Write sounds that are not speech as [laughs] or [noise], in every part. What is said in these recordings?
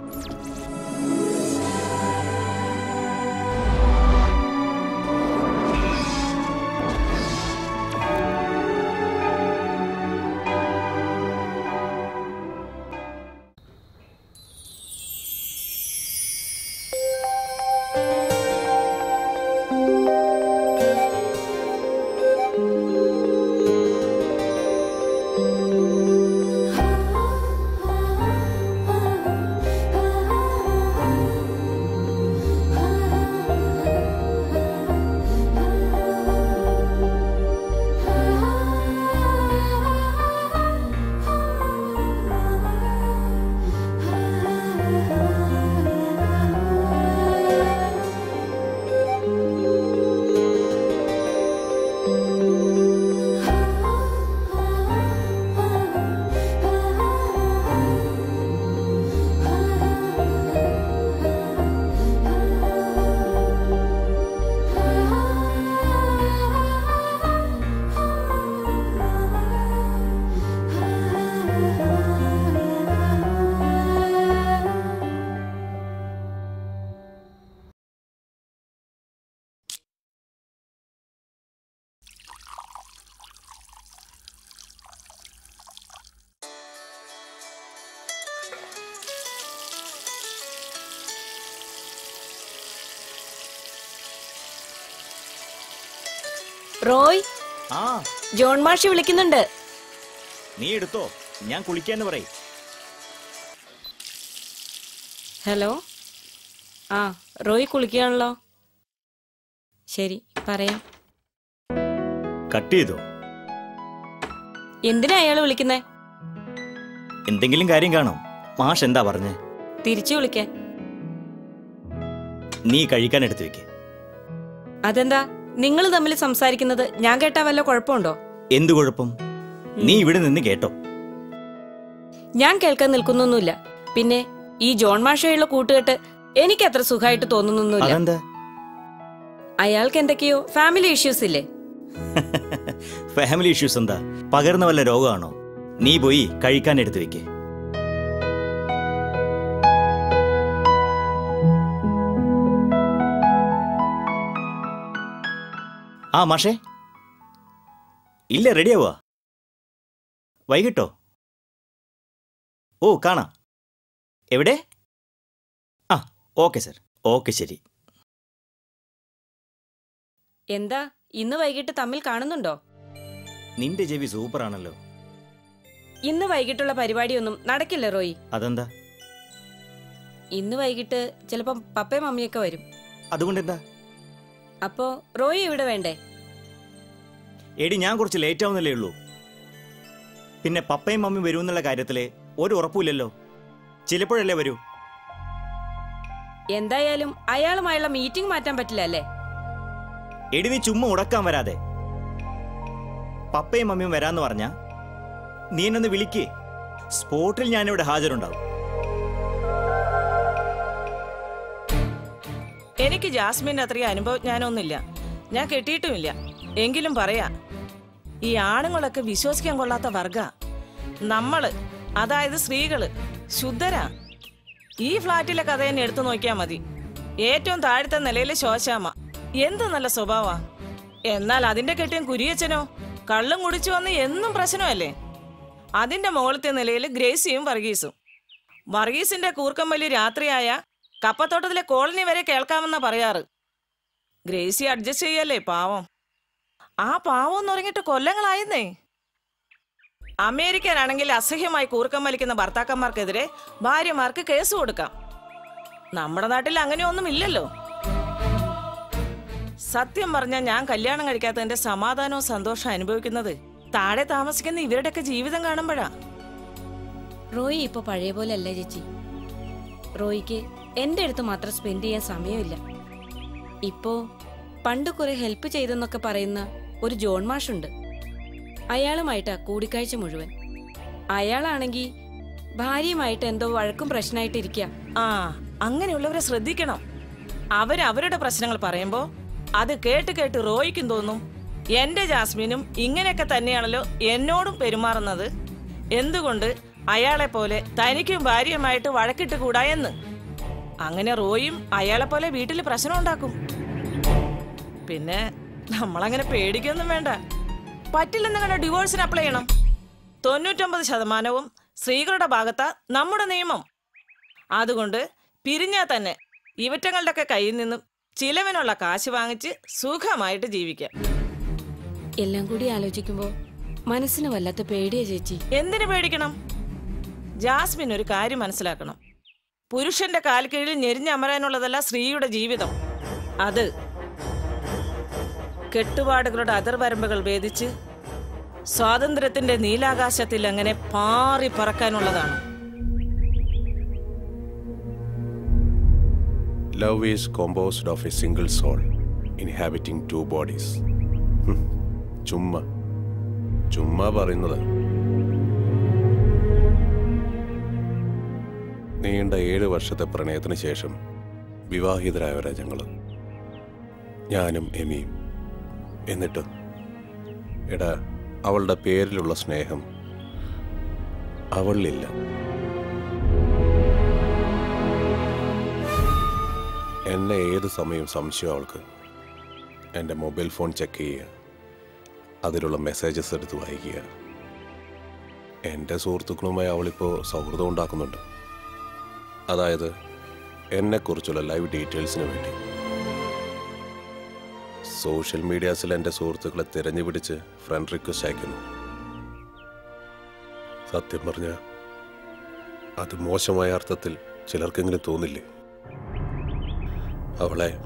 Música Roy? ആ. John മാഷി വിളിക്കുന്നുണ്ട്. നീ എടുത്തോ. ഞാൻ കുളിക്കാന്ന് പറയും. ഹലോ? ആ റോയ് കുളിക്കുകയാണല്ലോ. ശരി പറയാം. കട്ട് ചെയ്തോ? എന്തിനാ അയാൾ വിളിക്കുന്നേ? എന്തെങ്കിലും കാര്യം കാണോ. മാഷ് എന്താ പറഞ്ഞേ? തിരിച്ചു വിളിക്കാൻ. നീ കഴിക്കാൻ എടുത്തു വെക്കേ. അതെന്താ? നിങ്ങൾ തമ്മിൽ സംസാരിക്കുന്നത് ഞാൻ കേട്ടാ വല്ല കുഴപ്പമുണ്ടോ? എന്തു കുഴപ്പം? നീ ഇവിടെ നിന്ന് കേട്ടോ. ഞാൻ കേൾക്കാൻ നിൽക്കുന്നൊന്നുമില്ല. പിന്നെ ഈ ജോൺ മാഷയുള്ള കൂട്ടുകെട്ട് എനിക്ക് അത്ര സുഖമായിട്ട് തോന്നുന്നൊന്നുമില്ല. അയാൾക്ക് എന്തൊക്കെയോ ഫാമിലി ഇഷ്യൂസ് ഇല്ലേ? [laughs] ഫാമിലി ഇഷ്യൂസ് എന്താ? പകർന്ന വല്ല രോഗമാണോ? നീ പോയി കഴിക്കാൻ എടുത്തു വെക്ക്. ആ മാഷേ. ഇല്ല റെഡിയാവുക. വൈകിട്ടോ? ഓ കാണാം. എവിടെ? ആ ഓക്കെ സർ. ഓക്കെ ശരി. എന്താ ഇന്ന് വൈകിട്ട് തമ്മിൽ കാണുന്നുണ്ടോ? നിന്റെ ചെവി സൂപ്പറാണല്ലോ. ഇന്ന് വൈകിട്ടുള്ള പരിപാടിയൊന്നും നടക്കില്ല റോയി. അതെന്താ? ഇന്ന് വൈകിട്ട് ചിലപ്പം പപ്പയും മമ്മിയൊക്കെ വരും. അതുകൊണ്ടെന്താ? അപ്പോ റോയി ഇവിടെ വേണ്ടേ? എടി ഞാൻ കുറച്ച് ലേറ്റ് ആവുന്നല്ലേ ഉള്ളൂ. പിന്നെ പപ്പയും മമ്മിയും വരുമെന്നുള്ള കാര്യത്തിൽ ഒരു ഉറപ്പുമില്ലല്ലോ. ചിലപ്പോഴല്ലേ വരൂ? എന്തായാലും അയാളുമായുള്ള മീറ്റിംഗ് മാറ്റാൻ പറ്റില്ല അല്ലേ? എടി നീ ചുമ്മാ ഉടക്കാൻ വരാതെ. പപ്പയും മമ്മിയും വരാന്ന് പറഞ്ഞ നീ എന്നെ വിളിക്കേ. സ്പോട്ടിൽ ഞാനിവിടെ ഹാജരുണ്ടാവും. എനിക്ക് ജാസ്മിന്റെ അത്രയും അനുഭവജ്ഞാനമൊന്നുമില്ല. ഞാൻ കെട്ടിയിട്ടുമില്ല. എങ്കിലും പറയാ. ഈ ആണുങ്ങളൊക്കെ വിശ്വസിക്കാൻ കൊള്ളാത്ത വർഗ. നമ്മൾ അതായത് സ്ത്രീകൾ ശുദ്ധരാ. ഈ ഫ്ലാറ്റിലെ കഥ തന്നെ എടുത്തു നോക്കിയാ മതി. ഏറ്റവും താഴത്തെ നിലയിലെ ശോശാമ എന്ത് നല്ല സ്വഭാവാ. എന്നാൽ അതിന്റെ കെട്ടിയും കുരിയച്ചനോ കള്ളും കുടിച്ചു വന്ന് എന്നും പ്രശ്നമല്ലേ? അതിന്റെ മുകളിലത്തെ നിലയിൽ ഗ്രേസിയും വർഗീസും. വർഗീസിന്റെ കൂർക്കമ്പലി രാത്രിയായ കപ്പത്തോട്ടത്തിലെ കോളനി വരെ കേൾക്കാമെന്നാ പറയാറ്. ഗ്രേസി അഡ്ജസ്റ്റ് ചെയ്യല്ലേ പാവം. ആ പാവം എന്ന് പറഞ്ഞിട്ട് കൊല്ലങ്ങളായിരുന്നേ അമേരിക്കനാണെങ്കിൽ അസഹ്യമായി കൂർക്കം വലിക്കുന്ന ഭർത്താക്കന്മാർക്കെതിരെ ഭാര്യമാർക്ക് കേസ് കൊടുക്കാം. നമ്മുടെ നാട്ടിൽ അങ്ങനെയൊന്നും ഇല്ലല്ലോ. സത്യം പറഞ്ഞാൽ ഞാൻ കല്യാണം കഴിക്കാത്തതിന്റെ സമാധാനവും സന്തോഷം അനുഭവിക്കുന്നത് താഴെ താമസിക്കുന്ന ഇവരുടെയൊക്കെ ജീവിതം കാണുമ്പോഴാ. റോയി ഇപ്പൊ പഴയ പോലെ അല്ല ചേച്ചി. റോയിക്ക് എന്റെ അടുത്ത് മാത്രം സ്പെൻഡ് ചെയ്യാൻ സമയമില്ല. ഇപ്പോ പണ്ട് കുറെ ഹെൽപ്പ് ചെയ്തെന്നൊക്കെ പറയുന്ന ഒരു ജോൺ മാഷുണ്ട്. അയാളുമായിട്ടാ കൂടിക്കാഴ്ച മുഴുവൻ. അയാളാണെങ്കി ഭാര്യയുമായിട്ട് എന്തോ വഴക്കും പ്രശ്നമായിട്ടിരിക്ക ആ അങ്ങനെയുള്ളവരെ ശ്രദ്ധിക്കണം. അവരവരുടെ പ്രശ്നങ്ങൾ പറയുമ്പോ അത് കേട്ട് കേട്ട് റോയിക്കും തോന്നും. എന്റെ ജാസ്മിനും ഇങ്ങനെയൊക്കെ തന്നെയാണല്ലോ എന്നോടും പെരുമാറുന്നത്. എന്തുകൊണ്ട് അയാളെ പോലെ തനിക്കും ഭാര്യയുമായിട്ട് വഴക്കിട്ട് കൂടാ എന്ന്? അങ്ങനെ റോയും അയാളെ പോലെ വീട്ടിൽ പ്രശ്നം ഉണ്ടാക്കും. പിന്നെ നമ്മളങ്ങനെ പേടിക്കൊന്നും വേണ്ട. പറ്റില്ലെന്ന് കണ്ട ഡിവോഴ്സിന് അപ്ലൈ ചെയ്യണം. തൊണ്ണൂറ്റൊമ്പത് ശതമാനവും സ്ത്രീകളുടെ ഭാഗത്ത നമ്മുടെ നിയമം. അതുകൊണ്ട് പിരിഞ്ഞാൽ തന്നെ ഇവറ്റങ്ങളുടെയൊക്കെ കയ്യിൽ നിന്നും ചിലവിനുള്ള കാശ് വാങ്ങിച്ച് സുഖമായിട്ട് ജീവിക്കാം. എല്ലാം കൂടി ആലോചിക്കുമ്പോ മനസ്സിന് വല്ലാത്ത പേടിയാ ചേച്ചി. എന്തിനു പേടിക്കണം? ജാസ്മിൻ ഒരു കാര്യം മനസ്സിലാക്കണം. പുരുഷന്റെ കാൽ കീഴിൽ ഞെരിഞ്ഞമരാനുള്ളതല്ല സ്ത്രീയുടെ ജീവിതം. അത് കെട്ടുപാടുകളുടെ അതിർവരമ്പുകൾ ഭേദിച്ച് സ്വാതന്ത്ര്യത്തിന്റെ നീലാകാശത്തിൽ അങ്ങനെ പാറി പറക്കാനുള്ളതാണ്. Love is composed of a single soul inhabiting two bodies ചുമ്മാ ചുമ്മാ പറയുന്നത്. നീണ്ട ഏഴ് വർഷത്തെ പ്രണയത്തിന് ശേഷം വിവാഹിതരായവരാ ഞങ്ങൾ ഞാനും എമിയും. എന്നിട്ട് എടാ അവളുടെ പേരിലുള്ള സ്നേഹം അവളിലില്ല. എന്നെ ഏത് സമയവും സംശയം അവൾക്ക്. എന്റെ മൊബൈൽ ഫോൺ ചെക്ക് ചെയ്യുക. അതിലുള്ള മെസ്സേജസ് എടുത്ത് വായിക്കുക. എന്റെ സുഹൃത്തുക്കളുമായി അവളിപ്പോൾ സൗഹൃദം ഉണ്ടാക്കുന്നുണ്ട്. അതായത് എന്നെക്കുറിച്ചുള്ള ലൈവ് ഡീറ്റെയിൽസിന് വേണ്ടി. സോഷ്യൽ മീഡിയാസിൽ എന്റെ സുഹൃത്തുക്കളെ തിരഞ്ഞു പിടിച്ച് ഫ്രണ്ട് റിക്വസ്റ്റ് അയക്കുന്നു. സത്യം പറഞ്ഞ അത് മോശമായ അർത്ഥത്തിൽ ചിലർക്കെങ്കിലും തോന്നില്ലേ? അവളെ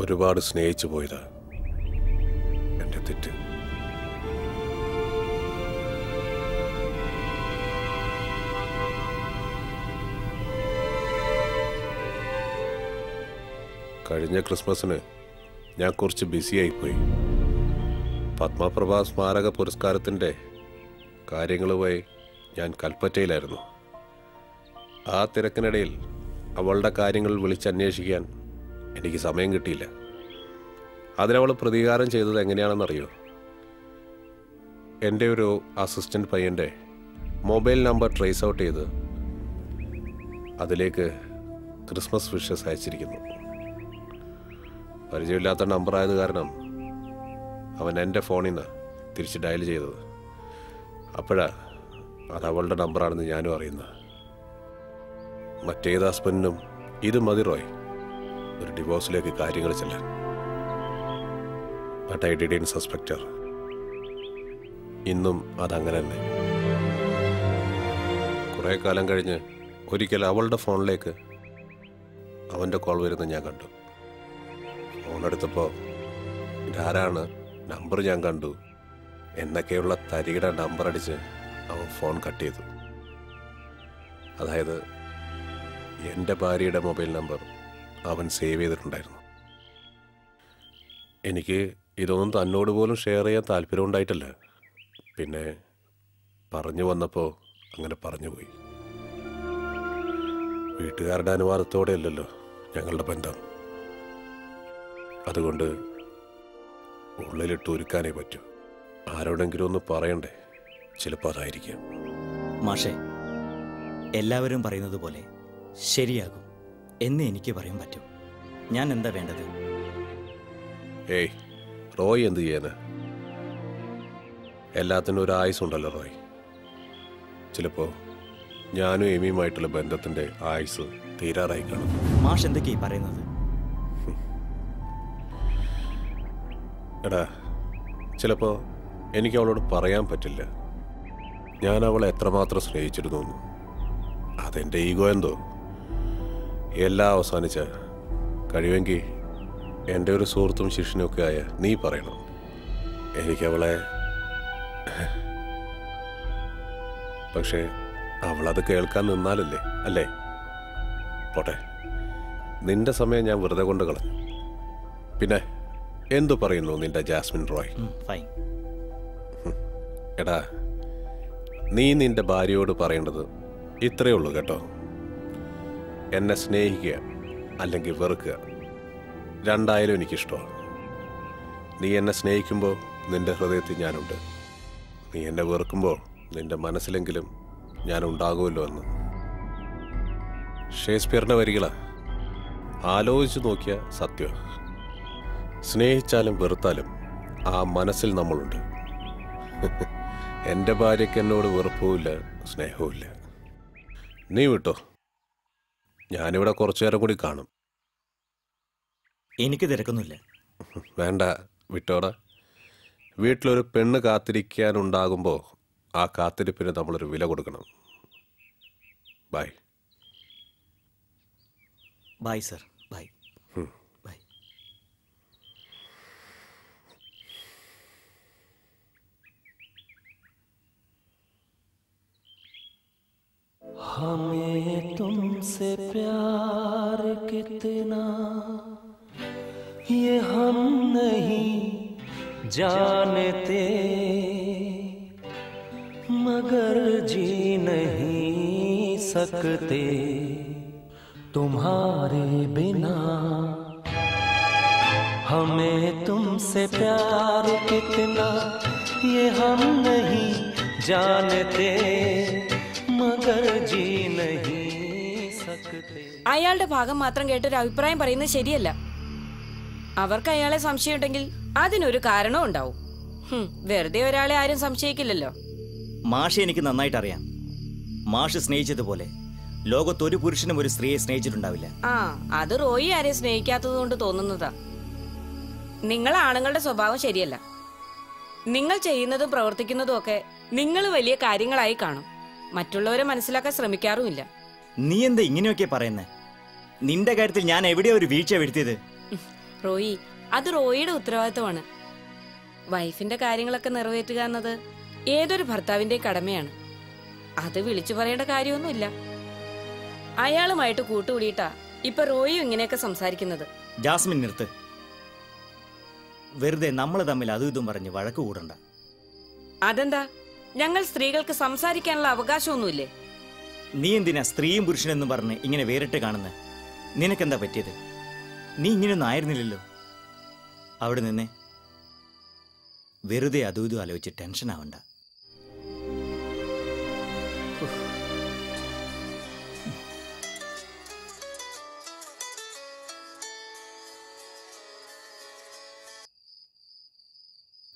ഒരുപാട് സ്നേഹിച്ചു പോയതാ എന്റെ തെറ്റ്. കഴിഞ്ഞ ക്രിസ്മസിന് ഞാൻ കുറച്ച് ബിസിയായിപ്പോയി. പത്മപ്രഭ സ്മാരക പുരസ്കാരത്തിന്റെ കാര്യങ്ങളുമായി ഞാൻ കൽപ്പറ്റയിലായിരുന്നു. ആ തിരക്കിനിടയിൽ അവളുടെ കാര്യങ്ങൾ വിളിച്ചന്വേഷിക്കാൻ എനിക്ക് സമയം കിട്ടിയില്ല. അതിനവൾ പ്രതികാരം ചെയ്തത് എങ്ങനെയാണെന്നറിയോ? എന്റെ ഒരു അസിസ്റ്റന്റ് പയ്യന്റെ മൊബൈൽ നമ്പർ ട്രേസ് ഔട്ട് ചെയ്ത് അതിലേക്ക് ക്രിസ്മസ് വിഷസ് അയച്ചിരിക്കുന്നു. പരിചയമില്ലാത്ത നമ്പർ ആയത് കാരണം അവൻ എന്റെ ഫോണിൽ നിന്ന് തിരിച്ച് ഡയൽ ചെയ്തത്. അപ്പോഴാ അത് അവളുടെ നമ്പറാണെന്ന് ഞാനും അറിയുന്നത്. മറ്റേത് ഹസ്ബൻഡിനും ഇത് മതി റോയ്. ഒരു ഡിവോഴ്സിലേക്ക് കാര്യങ്ങൾ ചെല്ലാൻ. But I did in suspect ഇന്നും അതങ്ങനെ തന്നെ. കുറേ കാലം കഴിഞ്ഞ് ഒരിക്കൽ അവളുടെ ഫോണിലേക്ക് അവന്റെ കോൾ വരുന്ന ഞാൻ കണ്ടു. ഫോൺ എടുത്തപ്പോൾ ഇതാരാണ്? നമ്പർ ഞാൻ കണ്ടു. എന്നൊക്കെയുള്ള തരികിട നമ്പർ അടിച്ച് അവൻ ഫോൺ കട്ട് ചെയ്തു. അതായത് എന്റെ ഭാര്യയുടെ മൊബൈൽ നമ്പർ അവൻ സേവ് ചെയ്തിട്ടുണ്ടായിരുന്നു. എനിക്ക് ഇതൊന്നും തന്നോട് പോലും ഷെയർ ചെയ്യാൻ താല്പര്യം ഉണ്ടായിട്ടല്ല. പിന്നെ പറഞ്ഞു വന്നപ്പോൾ അങ്ങനെ പറഞ്ഞു പോയി. വീട്ടുകാരുടെ അനുവാദത്തോടെ അല്ലല്ലോ ഞങ്ങളുടെ ബന്ധം. അതുകൊണ്ട് ഉള്ളിലിട്ട് ഒരുക്കാനേ പറ്റൂ. ആരോടെങ്കിലും ഒന്ന് പറയണ്ടേ? ചിലപ്പോൾ അതായിരിക്കാം. മാഷേ എല്ലാവരും പറയുന്നത് പോലെ ശരിയാകും എന്ന് എനിക്ക് പറയാൻ പറ്റും. ഞാൻ എന്താ വേണ്ടത്? ഏയ് റോയ് എന്ത് ചെയ്യാന് എല്ലാത്തിനും ഒരു ആയുസ് ഉണ്ടല്ലോ റോയ്. ചിലപ്പോ ഞാനും എമിയുമായിട്ടുള്ള ബന്ധത്തിന്റെ ആയുസ് തീരാറായി കാണും. മാഷ് എന്തൊക്കെയായി പറയുന്നത്? എടാ ചിലപ്പോൾ എനിക്ക് അവളോട് പറയാൻ പറ്റില്ല. ഞാൻ അവളെ എത്രമാത്രം സ്നേഹിച്ചിരുന്നു. അതെന്റെ ഈഗോ എന്തോ? എല്ലാം അവസാനിച്ച കഴിവെങ്കിൽ എന്റെ ഒരു സുഹൃത്തും ശിഷ്യനുമൊക്കെ ആയ നീ പറയണം. എനിക്കവളെ പക്ഷേ അവളത് കേൾക്കാൻ നിന്നാലല്ലേ അല്ലേ? പോട്ടെ. നിന്റെ സമയം ഞാൻ വെറുതെ കൊണ്ട് കളഞ്ഞു. പിന്നെ എന്തു പറയുന്നു നിന്റെ ജാസ്മിൻ റോയ്? ഫൈൻ എടാ നീ നിന്റെ ഭാര്യയോട് പറയേണ്ടത് ഇത്രയേ ഉള്ളൂ കേട്ടോ. എന്നെ സ്നേഹിക്കുക അല്ലെങ്കിൽ വെറുക്കുക രണ്ടായാലും എനിക്കിഷ്ടമാണ് നീ എന്നെ സ്നേഹിക്കുമ്പോൾ നിന്റെ ഹൃദയത്തിൽ ഞാനുണ്ട്. നീ എന്നെ വെറുക്കുമ്പോൾ നിന്റെ മനസ്സിലെങ്കിലും ഞാൻ ഉണ്ടാകുമല്ലോ എന്ന്. ഷേക്സ്പിയറിന്റെ വരികളാ. ആലോചിച്ച് നോക്കിയ സത്യം. സ്നേഹിച്ചാലും വെറുത്താലും ആ മനസ്സിൽ നമ്മളുണ്ട്. എന്റെ ഭാര്യയ്ക്ക് എന്നോട് വെറുപ്പുമില്ല സ്നേഹവുമില്ല. നീ വിട്ടോ? ഞാനിവിടെ കുറച്ചു നേരം കൂടി കാണും. എനിക്ക് തിരക്കൊന്നുമില്ല. വേണ്ട വിട്ടോടാ. വീട്ടിലൊരു പെണ്ണ് കാത്തിരിക്കാനുണ്ടാകുമ്പോൾ ആ കാത്തിരിപ്പിന് നമ്മളൊരു വില കൊടുക്കണം. ബൈ. Bye sir. हमें तुमसे प्यार कितना? ये हम नहीं जानते। मगर जी नहीं सकते। तुम्हारे बिना हमें तुमसे प्यार कितना? ये हम नहीं जानते। അയാളുടെ ഭാഗം മാത്രം കേട്ടൊരു അഭിപ്രായം പറയുന്നത് ശരിയല്ല. അവർക്ക് അയാളെ സംശയമുണ്ടെങ്കിൽ അതിനൊരു കാരണവും ഉണ്ടാവും. വെറുതെ ഒരാളെ ആരും സംശയിക്കില്ലല്ലോ. മാഷെ എനിക്ക് നന്നായിട്ട് അറിയാം മാഷ് സ്നേഹിച്ചതുപോലെ ലോകത്ത് ഒരു പുരുഷനും ഒരു സ്ത്രീയെ സ്നേഹിച്ചിട്ടുണ്ടാവില്ല. ആ അത് റോയി ആരെയും സ്നേഹിക്കാത്തത് കൊണ്ട് തോന്നുന്നതാ. നിങ്ങൾ ആണുങ്ങളുടെ സ്വഭാവം ശരിയല്ല. നിങ്ങൾ ചെയ്യുന്നതും പ്രവർത്തിക്കുന്നതും ഒക്കെ നിങ്ങൾ വലിയ കാര്യങ്ങളായി കാണും. മറ്റുള്ളവരെ മനസ്സിലാക്കാൻ ശ്രമിക്കാറുമില്ല. നീ എന്താ ഇങ്ങനെയൊക്കെ പറയുന്നേ? നിന്റെ കാര്യത്തിൽ ഞാൻ എവിടെയാ ഒരു വീഴ്ച വരുത്തിയത്? റോയി അത് റോയിയുടെ ഉത്തരവാദിത്തമാണ് വൈഫിന്റെ കാര്യങ്ങളൊക്കെ നിറവേറ്റുക എന്നത് ഏതൊരു ഭർത്താവിന്റെ കടമയാണ്. അത് വിളിച്ചു പറയേണ്ട കാര്യമൊന്നുമില്ല. അയാളുമായിട്ട് കൂട്ടുകൂടിയിട്ടാ ഇപ്പൊ റോയിയും ഇങ്ങനെയൊക്കെ സംസാരിക്കുന്നത്. ജാസ്മിൻ നിർത്ത്. വെറുതെ നമ്മൾ തമ്മിൽ അതും ഇതും പറഞ്ഞ് വഴക്ക് കൂടണ്ട. അതെന്താ? ഞങ്ങൾ സ്ത്രീകൾക്ക് സംസാരിക്കാനുള്ള അവകാശമൊന്നുമില്ലേ? നീ എന്തിനാ സ്ത്രീയും പുരുഷനെന്നും പറഞ്ഞ് ഇങ്ങനെ വേറിട്ട് കാണുന്നത് നിനക്കെന്താ പറ്റിയത്? നീ ഇങ്ങനെയൊന്നും ആയിരുന്നില്ലല്ലോ. അവിടെ നിന്നെ. വെറുതെ അതും ഇതും ആലോചിച്ച് ടെൻഷൻ ആവണ്ട.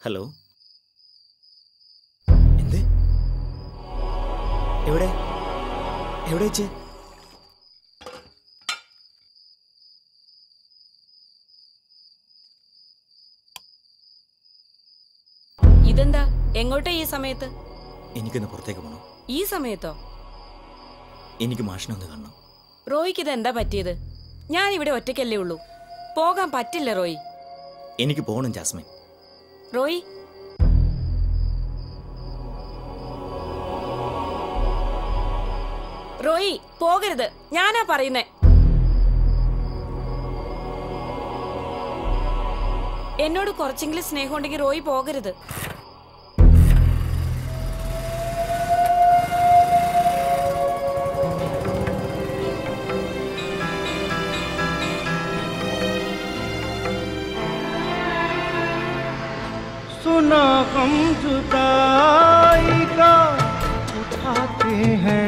ഹലോ? എവിടെ? എവിടെ വെച്ച് ഇതെന്താ? എങ്ങോട്ടാ ഈ സമയത്ത്? എനിക്കൊന്ന് പുറത്തേക്ക് പോകണം ഈ സമയത്തോ? എനിക്ക് മാഷിനെ ഒന്ന് കാണണം. റോയിക്ക് ഇത് എന്താ പറ്റിയത്? ഞാൻ ഇവിടെ ഒറ്റയ്ക്കല്ലേ ഉള്ളൂ. പോകാൻ പറ്റില്ല റോയി. എനിക്ക് പോകണം ജാസ്മിൻ. റോയി റോയി പോകരുത് ഞാനാ പറയുന്നേ എന്നോട് കുറച്ചെങ്കിലും സ്നേഹം ഉണ്ടെങ്കിൽ റോയി പോകരുത് सुना हम जुदाई का उठाते हैं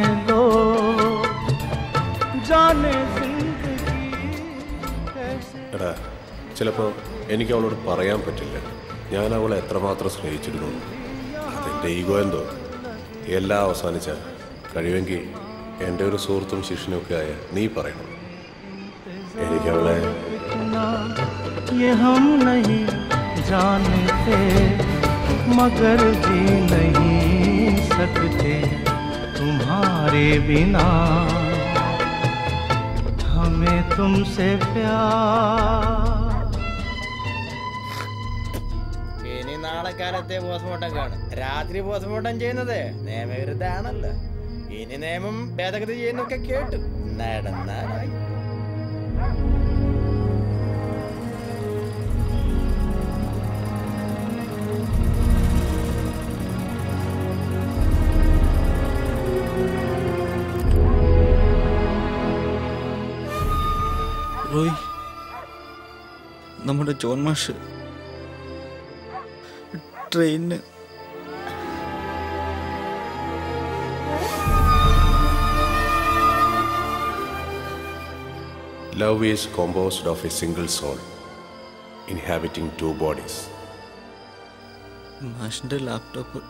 ചിലപ്പോൾ എനിക്ക് അവളോട് പറയാൻ പറ്റില്ല ഞാൻ അവളെ എത്രമാത്രം സ്നേഹിച്ചിരുന്നു അതെൻ്റെ ഈഗോ എന്തോ എല്ലാം അവസാനിച്ച കഴിവെങ്കിൽ എൻ്റെ ഒരു സുഹൃത്തും ശിഷ്യനൊക്കെ ആയ നീ പറയണം എനിക്ക് അവളെ ये हम नहीं जानते मगर जी नहीं सकते तुम्हारे बिना हमें तुमसे प्यार ഇനി ബോധമോട്ടം കാണും. രാത്രി പോസ്റ്റ്മോർട്ടം ചെയ്യുന്നത് നിയമവിരുദ്ധാണല്ലോ ഇനി നിയമം ഭേദഗതി ചെയ്യുന്നൊക്കെ കേട്ടു. നടന്നാലായി. നമ്മുടെ ജോൺ മാഷ് ട്രെയിനിന് love is composed of a single soul inhabiting two bodies മാഷിന്റെ ലാപ്ടോപ്പ്.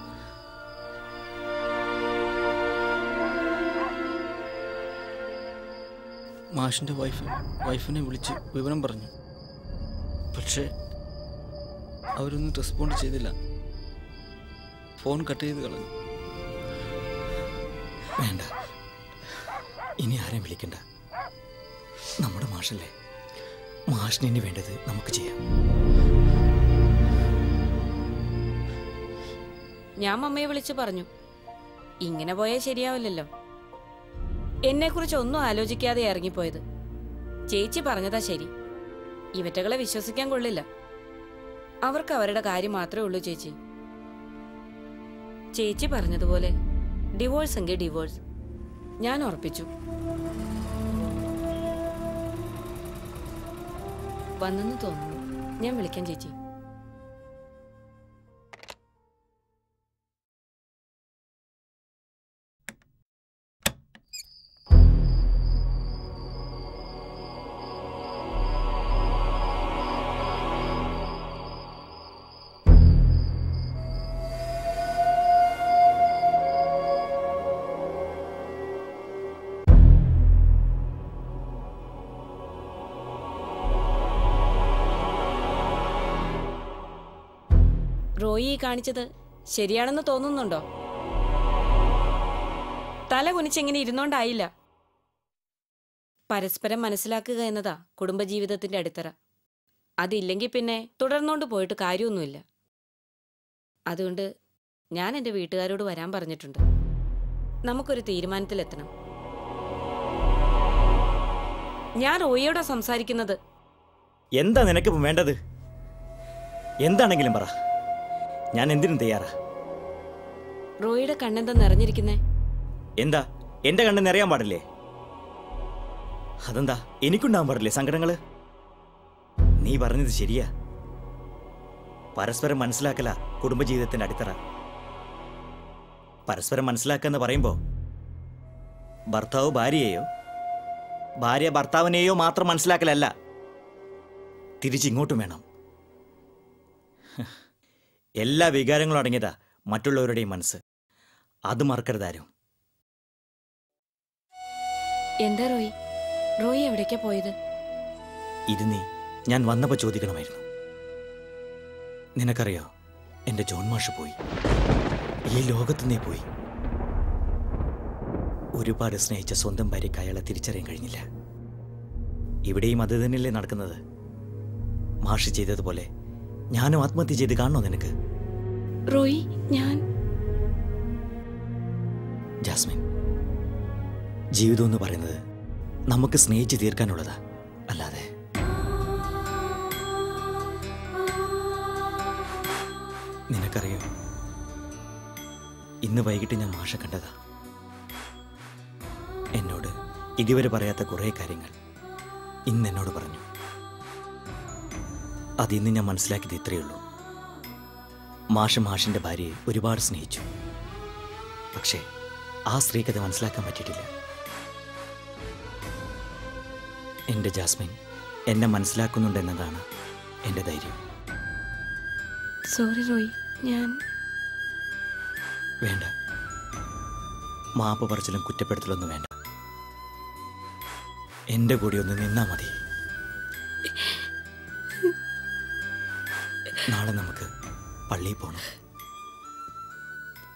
മാഷിന്റെ വൈഫ് വൈഫിനെ വിളിച്ച് വിവരം പറഞ്ഞു. പക്ഷേ അവരൊന്നും റെസ്പോണ്ട് ചെയ്തില്ല. ഫോൺ കട്ട് ചെയ്ത് കളഞ്ഞു. വേണ്ട. ഇനി ആരെയും വിളിക്കണ്ട. നമ്മുടെ മാഷല്ലേ? മാഷിന് ഇനി വേണ്ടത് നമുക്ക് ചെയ്യാം. ഞാൻ അമ്മയെ വിളിച്ച് പറഞ്ഞു. ഇങ്ങനെ പോയാൽ ശരിയാവില്ലല്ലോ. എന്നെക്കുറിച്ച് ഒന്നും ആലോചിക്കാതെ ഇറങ്ങിപ്പോയത്. ചേച്ചി പറഞ്ഞതാ ശരി. ഇവറ്റകളെ വിശ്വസിക്കാൻ കൊള്ളില്ല. അവർക്ക് അവരുടെ കാര്യം മാത്രമേ ഉള്ളൂ ചേച്ചി. ചേച്ചി പറഞ്ഞതുപോലെ. ഡിവോഴ്സ് എങ്കിൽ ഡിവോഴ്സ്. ഞാൻ ഉറപ്പിച്ചു. വന്നെന്ന് തോന്നുന്നു. ഞാൻ വിളിക്കാം ചേച്ചി. റോയി കാണിച്ചത് ശരിയാണെന്ന് തോന്നുന്നുണ്ടോ? തല കുനിച്ചെങ്ങനെ ഇരുന്നോണ്ടായില്ല? പരസ്പരം മനസ്സിലാക്കുക എന്നതാ കുടുംബജീവിതത്തിന്റെ അടിത്തറ. അതില്ലെങ്കിൽ പിന്നെ തുടർന്നുകൊണ്ട് പോയിട്ട് കാര്യമൊന്നുമില്ല. അതുകൊണ്ട് ഞാൻ എന്റെ വീട്ടുകാരോട് വരാൻ പറഞ്ഞിട്ടുണ്ട്. നമുക്കൊരു തീരുമാനത്തിലെത്തണം. ഞാൻ റോയിയോടാ സംസാരിക്കുന്നത്. എന്താ നിനക്ക് വേണ്ടത്? എന്താണെങ്കിലും പറ. ഞാൻ എന്തിനും തയ്യാറാ. റോയിയുടെ കണ്ണെന്താ നിറഞ്ഞിരിക്കുന്നേ? എന്താ? എന്റെ കണ്ണ് നിറയാൻ പാടില്ലേ? അതെന്താ? എനിക്കുണ്ടാവാൻ പാടില്ലേ സങ്കടങ്ങൾ? നീ പറഞ്ഞത് ശരിയാ. പരസ്പരം മനസ്സിലാക്കല കുടുംബജീവിതത്തിന്റെ അടിത്തറ. പരസ്പരം മനസ്സിലാക്കുക എന്ന് പറയുമ്പോ ഭർത്താവ് ഭാര്യയെയോ ഭാര്യ ഭർത്താവിനെയോ മാത്രം മനസ്സിലാക്കലല്ല. തിരിച്ചിങ്ങോട്ടും വേണം. എല്ലാ വികാരങ്ങളും അടങ്ങിയതാ മറ്റുള്ളവരുടെയും മനസ്സ്. അത് മറക്കരുതാരും എന്താ റോയി? റോയി എവിടേക്കാ പോയത്? ഇത് നീ ഞാൻ വന്നപ്പോൾ ചോദിക്കണമായിരുന്നു. നിനക്കറിയോ എന്റെ ജോൺ മാഷ് പോയി. ഈ ലോകത്തുനിന്നേ പോയി. ഒരുപാട് സ്നേഹിച്ച സ്വന്തം ഭാര്യയ്ക്ക് അയാളെ തിരിച്ചറിയാൻ കഴിഞ്ഞില്ല. ഇവിടെയും അത് തന്നെയല്ലേ നടക്കുന്നത്? മാഷ് ചെയ്തതുപോലെ ഞാനും ആത്മഹത്യ ചെയ്ത് കാണണോ നിനക്ക്? റോയി ഞാൻ. ജാസ്മിൻ ജീവിതം എന്ന് പറയുന്നത് നമുക്ക് സ്നേഹിച്ച് തീർക്കാനുള്ളതാ. അല്ലാതെ നിനക്കറിയോ? ഇന്ന് വൈകിട്ട് ഞാൻ മാഷ കണ്ടതാ. എന്നോട് ഇതുവരെ പറയാത്ത കുറേ കാര്യങ്ങൾ ഇന്ന് എന്നോട് പറഞ്ഞു. അതിന്ന് ഞാൻ മനസ്സിലാക്കിയത് ഇത്രയേ ഉള്ളൂ. മാഷ മാഷിന്റെ ഭാര്യയെ ഒരുപാട് സ്നേഹിച്ചു. പക്ഷേ ആ സ്ത്രീക്ക് അത് മനസ്സിലാക്കാൻ പറ്റിയിട്ടില്ല. എന്റെ ജാസ്മിൻ എന്നെ മനസ്സിലാക്കുന്നുണ്ടെന്നതാണ് എന്റെ ധൈര്യം. സോറി റോയ് ഞാൻ വേണ്ട. മാപ്പ് പറച്ചിലും കുറ്റപ്പെടുത്തലൊന്നും വേണ്ട. എന്റെ കൂടെ ഒന്ന് നിന്നാ മതി. നാളെ നമുക്ക് പള്ളിയിൽ പോകണം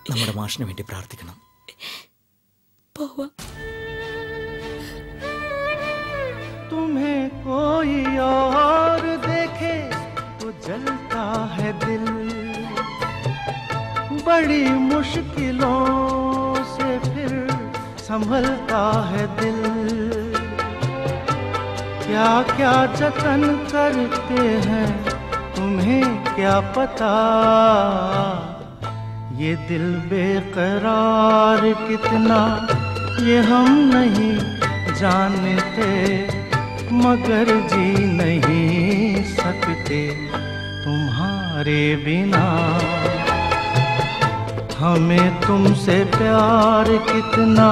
നമ്മുടെ മാഷിന് വേണ്ടി പ്രാർത്ഥിക്കണം പോവാം तुम्हें कोई और देखे तो जलता है दिल बड़ी मुश्किलों से फिर संभलता है दिल क्या क्या जतन करते हैं तुम्हें क्या पता? ये दिल बेकरार कितना? ये हम नहीं जानते, मगर जी नहीं सकते तुम्हारे बिना। हमें तुमसे प्यार कितना?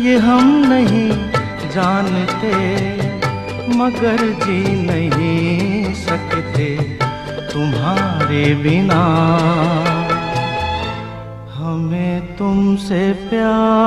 ये हम नहीं जानते। मगर जी नहीं सकते तुम्हारे बिना। हमें तुमसे प्यार।